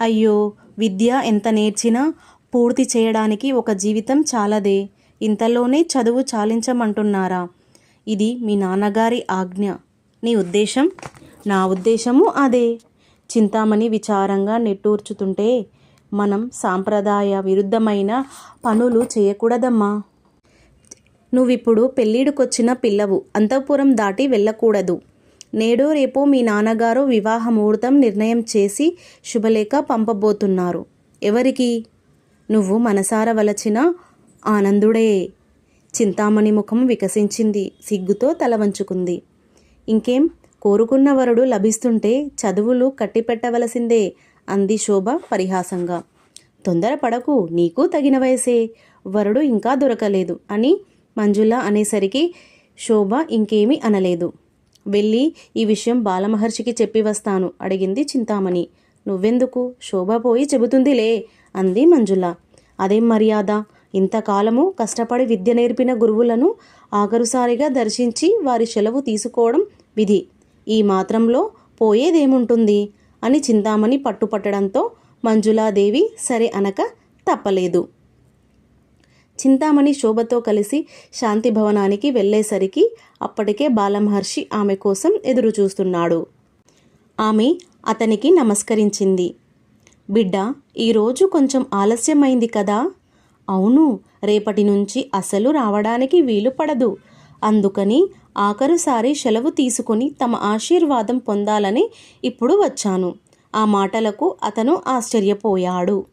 అయ్యో విద్య ఎంత నేర్చినా పూర్తి చేయడానికి ఒక జీవితం చాలదే. ఇంతలోనే చదువు చాలించమంటున్నారా? ఇది మీ నాన్నగారి ఆజ్ఞ. నీ ఉద్దేశం? నా ఉద్దేశము అదే. చింతామణి విచారంగా నెట్టూర్చుతుంటే మనం సాంప్రదాయ విరుద్ధమైన పనులు చేయకూడదమ్మా. నువ్విప్పుడు పెళ్ళిడుకొచ్చిన పిల్లవు అంతఃపురం దాటి వెళ్ళకూడదు. నేడు రేపో మీ నాన్నగారు వివాహ ముహూర్తం నిర్ణయం చేసి శుభలేఖ పంపబోతున్నారు. ఎవరికి? నువ్వు మనసార వలచిన ఆనందుడే. చింతామణి ముఖం వికసించింది. సిగ్గుతో తల వంచుకుంది. ఇంకేం? కోరుకున్న వరుడు లభిస్తుంటే చదువులు కట్టిపెట్టవలసిందే అంది శోభ పరిహాసంగా. తొందరపడకు నీకు తగిన వయసే. వరుడు ఇంకా దొరకలేదు అని మంజుల అనేసరికి శోభ ఇంకేమీ అనలేదు. వెళ్ళి ఈ విషయం బాలమహర్షికి చెప్పి వస్తాను అడిగింది చింతామణి. నువ్వెందుకు? శోభ పోయి చెబుతుందిలే అంది మంజుల. అదేం మర్యాద? ఇంతకాలము కష్టపడి విద్య నేర్పిన గురువులను ఆఖరుసారిగా దర్శించి వారి సెలవు తీసుకోవడం విధి. ఈ మాత్రంలో పోయేదేముంటుంది? అని చింతామణి పట్టుపట్టడంతో మంజులాదేవి సరే అనక తప్పలేదు. చింతామణి శోభతో కలిసి శాంతి భవనానికి వెళ్ళేసరికి అప్పటికే బాలమహర్షి ఆమె కోసం ఎదురు చూస్తున్నాడు. ఆమె అతనికి నమస్కరించింది. బిడ్డ ఈరోజు కొంచెం ఆలస్యమైంది కదా? అవును రేపటి నుంచి అసలు రావడానికి వీలు పడదు. అందుకని ఆఖరుసారి సెలవు తీసుకుని తమ ఆశీర్వాదం పొందాలని ఇప్పుడు వచ్చాను. ఆ మాటలకు అతను ఆశ్చర్యపోయాడు.